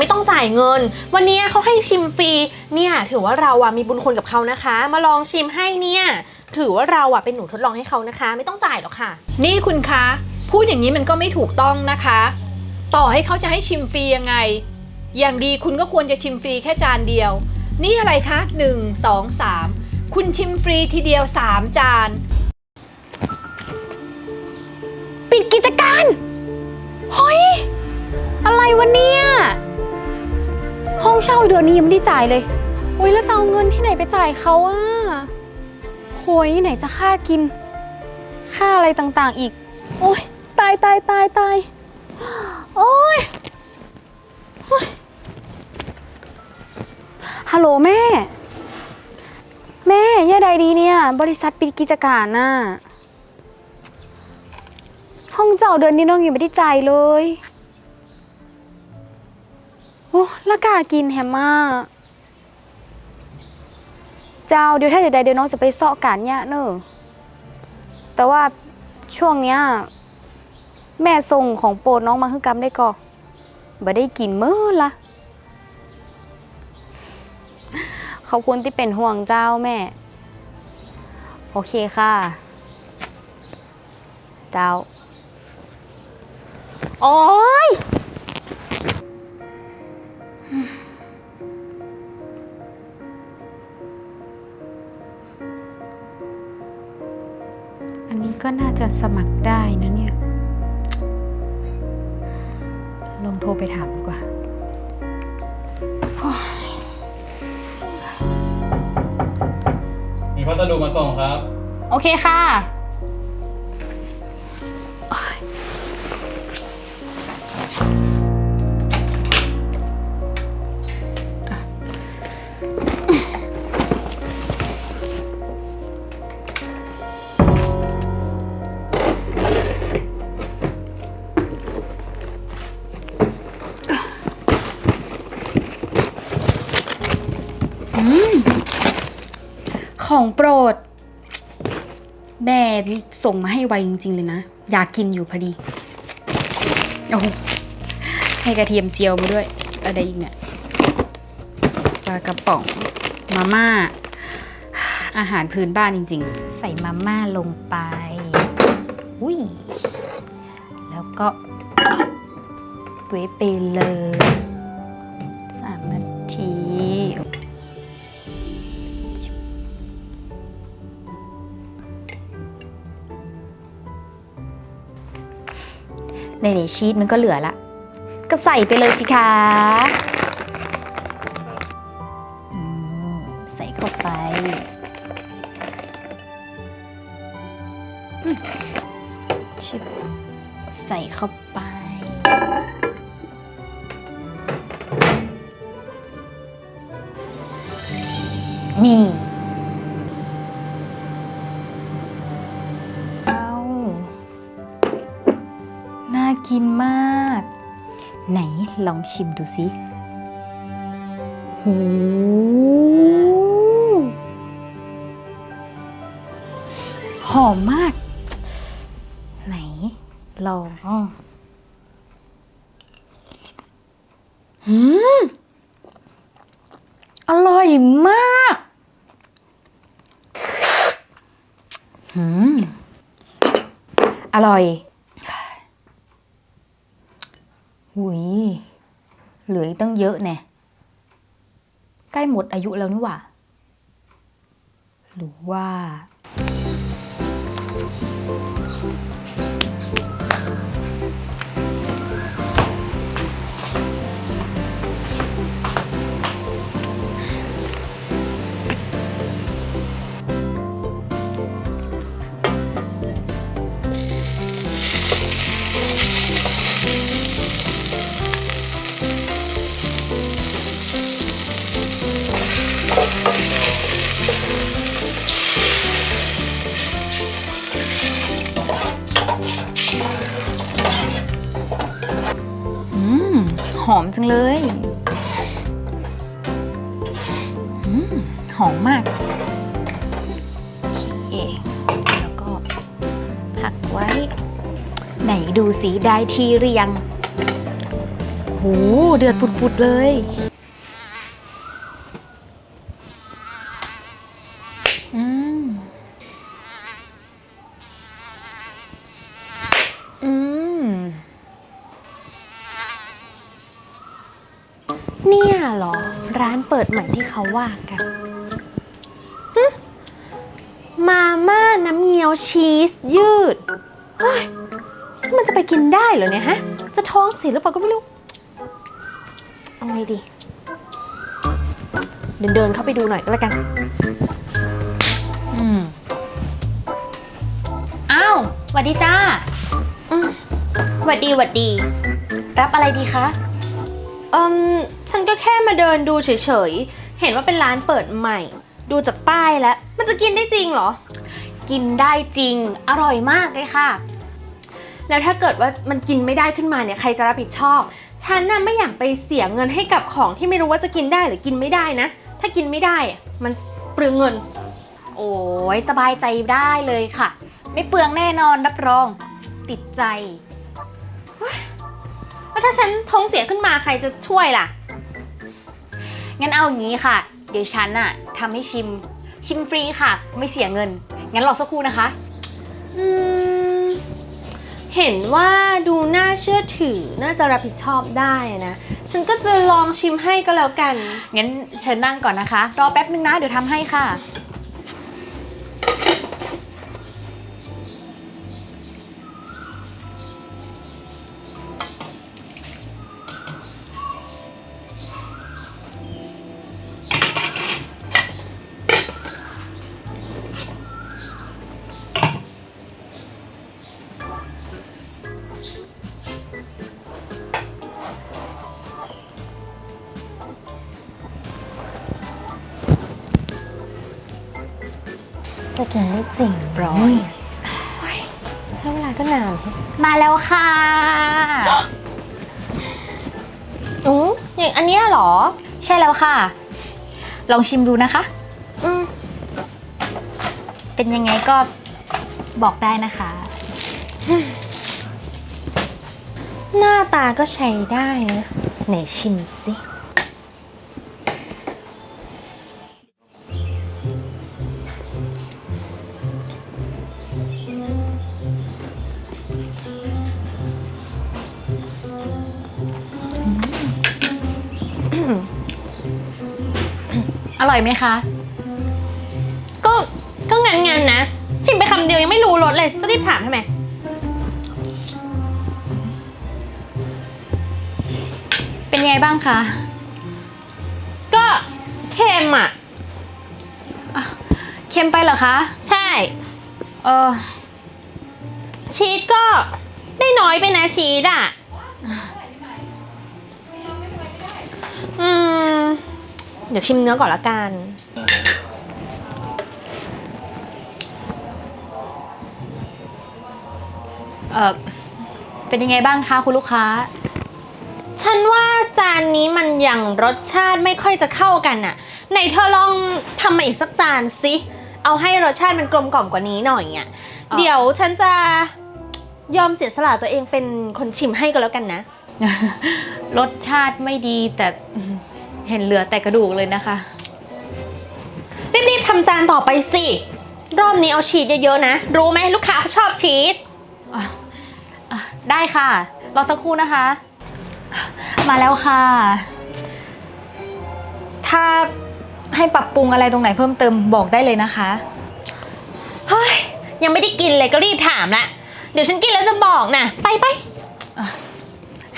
ไม่ต้องจ่ายเงิน วันนี้เขาให้ชิมฟรีเนี่ยถือว่าเราอะมีบุญคุณกับเขานะคะ มาลองชิมให้เนี่ยถือว่าเราอะเป็นหนูทดลองให้เขานะคะ ไม่ต้องจ่ายหรอกค่ะ นี่คุณคะ พูดอย่างนี้มันก็ไม่ถูกต้องนะคะ ต่อให้เขาจะให้ชิมฟรียังไง อย่างดีคุณก็ควรจะชิมฟรีแค่จานเดียว นี่อะไรคะ1 2 3 คุณชิมฟรีทีเดียว 3 จาน ปิดกิจการเฮ้ยอะไรวะเนี่ยห้อง เช่าเดือนนี้ยังไม่ได้จ่ายเลยโอ้ยแล้วจะเอาเงินที่ไหนไปจ่ายเขาอะโหยไหนจะค่ากิน ค่าอะไรต่างๆอีก โอ้ยตายตายตายตายโอ้ยโอ๊ยฮัลโหลแม่ แม่ย่าใดดีเนี่ย บริษัทปิดกิจการน่ะห้องเจ้าเดือนนี้น้องยังไม่ได้จ่ายเลย โอ้ละกากินแฮมมาเจ้าเดี๋ยวถ้าจะได้เดี๋ยวน้องจะไปเสาะการเนี่ยเนอะแต่ว่าช่วงเนี้ยแม่ส่งของโปรดน้องมาให้กำได้ก่อบ่ได้กินมื้อละขอบคุณที่เป็นห่วงเจ้าแม่ โอเคค่ะ เจ้า โอ๊ย ก็น่าจะสมัครได้นะเนี่ย ลองโทรไปถามดีกว่า มีพัสดุมาส่งครับ โอเคค่ะ ของโปรด แม่ส่งมาให้ไวจริง ๆ เลยนะ อยากกินอยู่พอดี โอ้ให้กระเทียมเจียวมาด้วย อะไรอีกเนี่ยปลากระป๋อง มาม่า อาหารพื้นบ้านจริง ๆ ใส่มาม่าลงไป อุ้ย แล้วก็เวไปเลย ในในชีสมันก็เหลือละ ก็ใส่ไปเลยสิคะใส่เข้าไป ชิบใส่เข้าไป นี่ ไหนลองชิมดูสิหูหอมมาก ไหนลองหืมอร่อยมากหืมอร่อย หุยเหลืออีกตั้งเยอะแน่ใกล้หมดอายุแล้วนี่หว่า หรือว่า จังเลยอมหอมมากโอเคแล้วก็ผักไว้ ไหนดูสิได้ทีหรือยัง โห เดือดปุดๆเลย อืม อืม เนี่ยเหรอ ร้านเปิ ดใหม่ที่เขาว่ากันฮึมาม่าน้ำเงี้ยวชีสยืด เฮ้ย มันจะไปกินได้เหรอเนี่ยฮะ จะท้องเสียหรือเปล่าก็ไม่รู้ เอาไงดี เดินเดินเข้าไปดูหน่อยก็แล้วกันอืมอ้าวสวัสดีจ้าหวัดดีหวัดดี รับอะไรดีคะ เอืม ฉันก็แค่มาเดินดูเฉยๆ เห็นว่าเป็นร้านเปิดใหม่ ดูจากป้ายแล้ว มันจะกินได้จริงเหรอ กินได้จริง อร่อยมากเลยค่ะ แล้วถ้าเกิดว่ามันกินไม่ได้ขึ้นมาเนี่ยใครจะรับผิดชอบ ฉันน่ะไม่อยากไปเสียเงินให้กับของที่ไม่รู้ว่าจะกินได้หรือกินไม่ได้นะ ถ้ากินไม่ได้อะมันเปลืองเงิน โอ้ยสบายใจได้เลยค่ะ ไม่เปลืองแน่นอนรับรอง ติดใจ แล้วถ้าฉันท้องเสียขึ้นมาใครจะช่วยล่ะ งั้นเอาอย่างนี้ค่ะ เดี๋ยวฉันอะทำให้ชิม ชิมฟรีค่ะ ไม่เสียเงิน งั้นรอสักครู่นะคะ อืม เห็นว่าดูน่าเชื่อถือน่าจะรับผิดชอบได้นะ ฉันก็จะลองชิมให้ก็แล้วกัน งั้นเชิญนั่งก่อนนะคะ รอแป๊บนึงนะ เดี๋ยวทำให้ค่ะ จะกินได้จริงร้อยใช้เวลาก็นาน มาแล้วค่ะอืออย่างอันเนี้ยเหรอ ใช่แล้วค่ะ ลองชิมดูนะคะ อืมเป็นยังไงก็บอกได้นะคะ หน้าตาก็ใช้ได้นะไหนชิมสิ ร่อยไหมคะ ก็ก็งันงันๆนะ ชิมไปคำเดียวยังไม่รู้รสเลย จะรีบถามทำไม เป็นยังไงบ้างคะก็เค็มอะเค็มไปเหรอคะ ใช่ เออชีสก็ได้น้อยไปนะชีสอะ เดี๋ยวชิมเนื้อก่อนละกัน เออเป็นยังไงบ้างคะคุณลูกค้า ฉันว่าจานนี้มันยังรสชาติไม่ค่อยจะเข้ากันน่ะไหนเธอลองทำมาอีกสักจานสิเอาให้รสชาติมันกลมกล่อมกว่านี้หน่อยอะอ๋อเดี๋ยวฉันจะยอมเสียสละตัวเองเป็นคนชิมให้ก็แล้วกันนะ รสชาติไม่ดีแต่ เห็นเหลือแต่กระดูกเลยนะคะ รีบๆทำจานต่อไปสิ รอบนี้เอาชีสเยอะๆนะ รู้ไหมลูกค้าเขาชอบชีส อะอะได้ค่ะ รอสักครู่นะคะ มาแล้วค่ะ ถ้าให้ปรับปรุงอะไรตรงไหนเพิ่มเติมบอกได้เลยนะคะ เฮ้ย ยังไม่ได้กินเลยก็รีบถามละ เดี๋ยวฉันกินแล้วจะบอกนะ ไปไป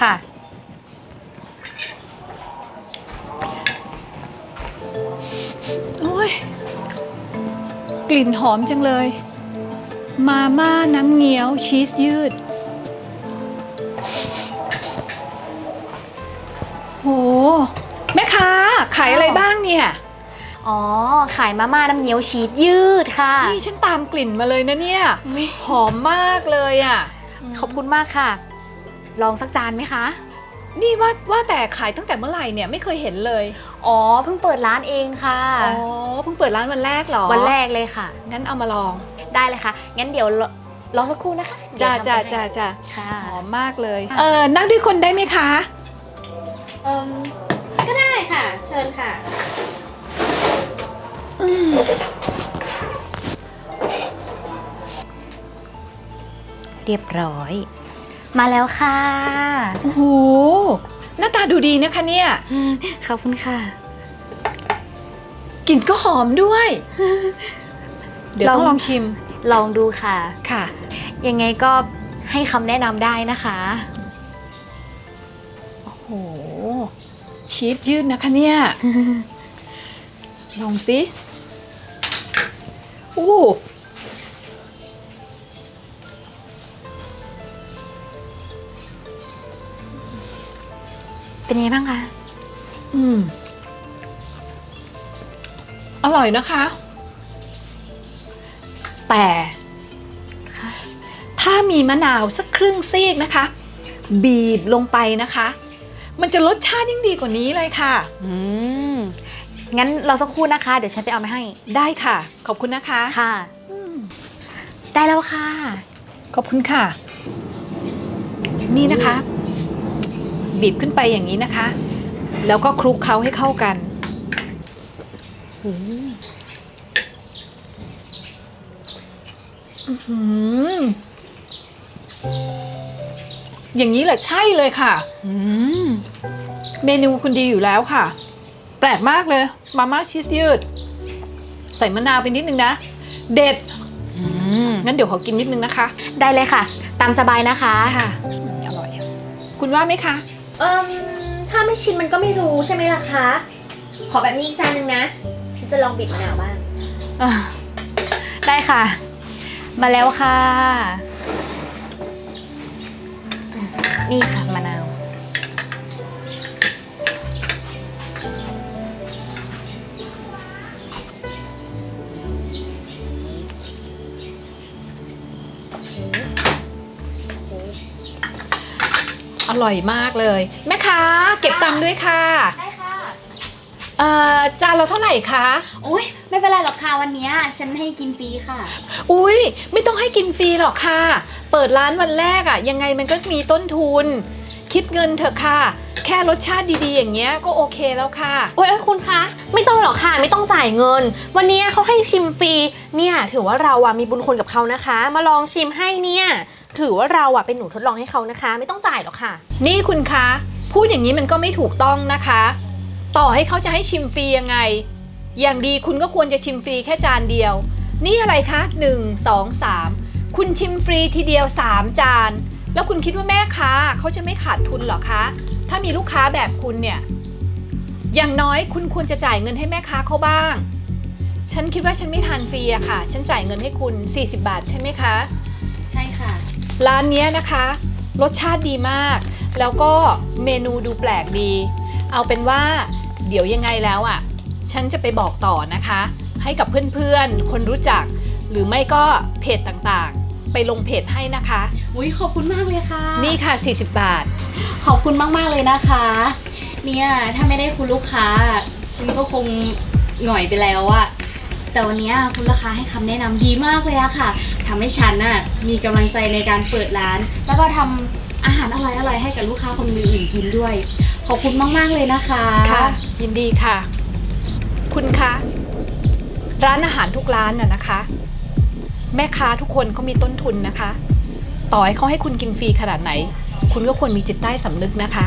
ค่ะ ยกลิ่นหอมจังเลย มาม่าน้ำเงี้ยวชีสยืด โห แม่ค้าขายอะไรบ้างเนี่ย อ๋อ ขายมาม่าน้ำเงี้ยวชีสยืดค่ะ นี่ฉันตามกลิ่นมาเลยนะเนี่ยหอมมากเลยอะ ขอบคุณมากค่ะ ลองสักจานไหมคะ นี่ว่าว่าแต่ขายตั้งแต่เมื่อไหร่เนี่ยไม่เคยเห็นเลย อ๋อเพิ่งเปิดร้านเองค่ะ อ๋อเพิ่งเปิดร้านวันแรกเหรอ วันแรกเลยค่ะ งั้นเอามาลองได้เลยค่ะ งั้นเดี๋ยวรอรอสักครู่นะคะจ้าเดี๋ยวทำจ้าไปให้จ้าจ้าค่ะหอมมากเลยค่ะเออนั่งด้วยคนได้ไหมคะเอิมก็ได้ค่ะ เชิญค่ะเรียบร้อย มาแล้วค่ะ โอ้โหหน้าตาดูดีนะคะเนี่ยอืมขอบคุณค่ะ กลิ่นก็หอมด้วย เดี๋ยวต้องลองลองชิม ลองดูค่ะ ค่ะ ยังไงก็ให้คำแนะนำได้นะคะ โอ้โห ชีสยืดนะคะเนี่ย ลองสิ โอ้ เป็นไงบ้างคะ อืม อร่อยนะคะ แต่ค่ะถ้ามีมะนาวสักครึ่งซีกนะคะ บีบลงไปนะคะ มันจะรสชาติยิ่งดีกว่านี้เลยค่ะ อืม งั้นเราสักครู่นะคะ เดี๋ยวฉันไปเอามาให้ ได้ค่ะ ขอบคุณนะคะ ค่ะอืมได้แล้วค่ะ ขอบคุณค่ะ นี่นะคะ บีบขึ้นไปอย่างนี้นะคะ แล้วก็คลุกเคล้าให้เข้ากันอื้อหืออย่างนี้แหละใช่เลยค่ะอืมเมนูคุณดีอยู่แล้วค่ะ แปลกมากเลย มาม่าชีสยืด ใส่มะนาวไปนิดนึงนะ เด็ดอืมงั้นเดี๋ยวขอกินนิดนึงนะคะ ได้เลยค่ะ ตามสบายนะคะ ค่ะ อร่อย คุณว่าไหมคะ เอิมถ้าไม่ชิมมันก็ไม่รู้ใช่ไหมล่ะคะ ขอแบบนี้อีกจานหนึ่งนะ ฉันจะลองบีบมะนาวบ้าง อะได้ค่ะ มาแล้วค่ะ นี่ค่ะมะนาว อร่อยมากเลย แม่ค้าเก็บตังค์ด้วยค่ะ ได้ค่ะ เอ่อจานเราเท่าไหร่คะโอ้ยไม่เป็นไรหรอกค่ะวันเนี้ยฉันให้กินฟรีค่ะ อุ้ยไม่ต้องให้กินฟรีหรอกค่ะ เปิดร้านวันแรกอะ่ะ ยังไงมันก็มีต้นทุน คิดเงินเถอะค่ะ แค่รสชาติดีๆ อย่างเงี้ยก็โอเคแล้วค่ะ โอ้ยเอ้ยคุณคะ ไม่ต้องหรอกค่ะ ไม่ต้องจ่ายเงิน วันนี้เขาให้ชิมฟรี เนี่ย ถือว่าเราอะมีบุญคุณกับเขานะคะ มาลองชิมให้เนี่ย ถือว่าเราอะเป็นหนูทดลองให้เขานะคะ ไม่ต้องจ่ายหรอกค่ะ นี่คุณคะ พูดอย่างนี้มันก็ไม่ถูกต้องนะคะ ต่อให้เขาจะให้ชิมฟรียังไง อย่างดีคุณก็ควรจะชิมฟรีแค่จานเดียว นี่อะไรคะ1 2 3 คุณชิมฟรีทีเดียว 3 จาน แล้วคุณคิดว่าแม่ค้าเขาจะไม่ขาดทุนเหรอคะ ถ้ามีลูกค้าแบบคุณเนี่ย อย่างน้อยคุณควรจะจ่ายเงินให้แม่ค้าเขาบ้าง ฉันคิดว่าฉันไม่ทานฟรีอะค่ะ ฉันจ่ายเงินให้คุณ 40 บาทใช่ไหมคะใช่ค่ะ ร้านเนี้ยนะคะ รสชาติดีมาก แล้วก็เมนูดูแปลกดี เอาเป็นว่าเดี๋ยวยังไงแล้วอะ ฉันจะไปบอกต่อนะคะ ให้กับเพื่อนๆ คนรู้จัก หรือไม่ก็เพจต่างๆ ไปลงเพจให้นะคะ อุ้ยขอบคุณมากเลยค่ะ นี่ค่ะ 40 บาท ขอบคุณมากๆเลยนะคะ เนี่ยถ้าไม่ได้คุณลูกค้า ฉันก็คงหน่อยไปแล้วอะแต่วันเนี้ยคุณลูกค้าให้คำแนะนำดีมากเลยอะค่ะ ทำให้ฉันน่ะมีกำลังใจในการเปิดร้าน แล้วก็ทำอาหารอร่อยๆให้กับลูกค้าคนอื่นๆกินด้วย ขอบคุณมากๆเลยนะคะค่ะ ยินดีค่ะ คุณคะร้านอาหารทุกร้านน่ะนะคะ แม่ค้าทุกคนเขามีต้นทุนนะคะ ต่อให้เขาให้คุณกินฟรีขนาดไหน คุณก็ควรมีจิตใต้สำนึกนะคะ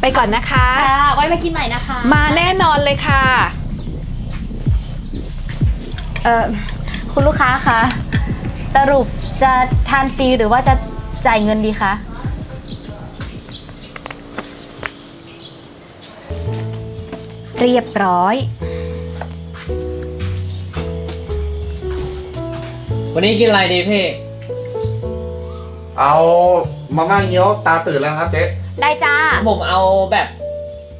ไปก่อนนะคะ ค่ะไว้มากินใหม่นะคะ มาแน่นอนเลยค่ะ เออคุณลูกค้าคะสรุปจะทานฟรีหรือว่าจะจ่ายเงินดีคะ เรียบร้อย วันนี้กินอะไรดีพี่ เอามาม่าเงี้ยวตาตื่นแล้วนะครับเจ๊ได้จ้า ผมเอาแบบ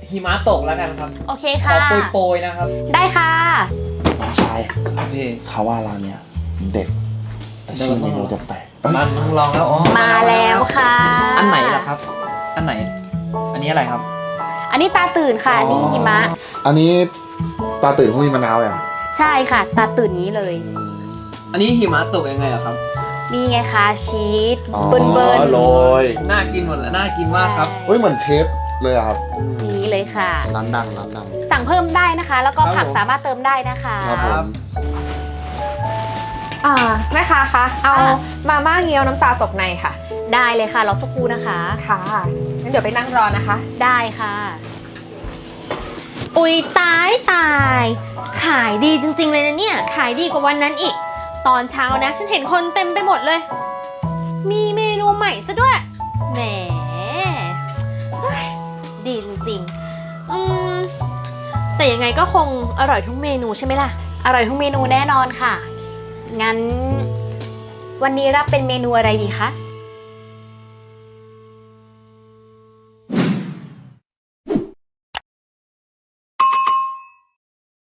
หิมะตกแล้วกันครับ โอเคขค่ะ อโปรยๆนะครับ ได้ค่ะน้อง ชายพี่เขาว่าร้านเนี้ยเด็ดแต่ชื่อเมนูจะแปลกเอ้ยมันต้องลองแล้วอ๋อมาแล้วค่ะอันไหนล่ะครับ อันไหน อันนี้อะไรครับ อันนี้ตาตื่นค่ะอ๋อนี่หิมะ อันนี้ตาตื่นเขามีมะนาวเลยเหรอใช่ค่ะ ตาตื่นนี้เลยอืมอันนี้หิมะตกยังไงล่ะครับนี่ไงคะชีสอ๋อเบิร์นเบิร์นโรยน่ากินหมดแล้วน่ากินมากครับ เฮ้ยเหมือนเชฟ เลยอะครับอืมนี่เลยค่ะ ร้านดังร้านดัง สั่งเพิ่มได้นะคะ แล้วก็ครับผักผมสามารถเติมได้นะคะ ครับผม อ่าแม่ค้าคะเอาค่ะ มาม่าเงี้ยวน้ำตาตกในค่ะ ได้เลยค่ะรอสักครู่นะคะ ค่ะงั้นเดี๋ยวไปนั่งรอนะคะ ได้ค่ะ อุ๊ยตายตาย ขายดีจริง ๆ เลยนะเนี่ย ขายดีกว่าวันนั้นอีก ตอนเช้านะ ฉันเห็นคนเต็มไปหมดเลย มีเมนูใหม่ซะด้วย แหมเฮ้ย ดีจริงๆอืมแต่ยังไงก็คงอร่อยทุกเมนูใช่ไหมล่ะ อร่อยทุกเมนูแน่นอนค่ะ งั้น วันนี้รับเป็นเมนูอะไรดีคะ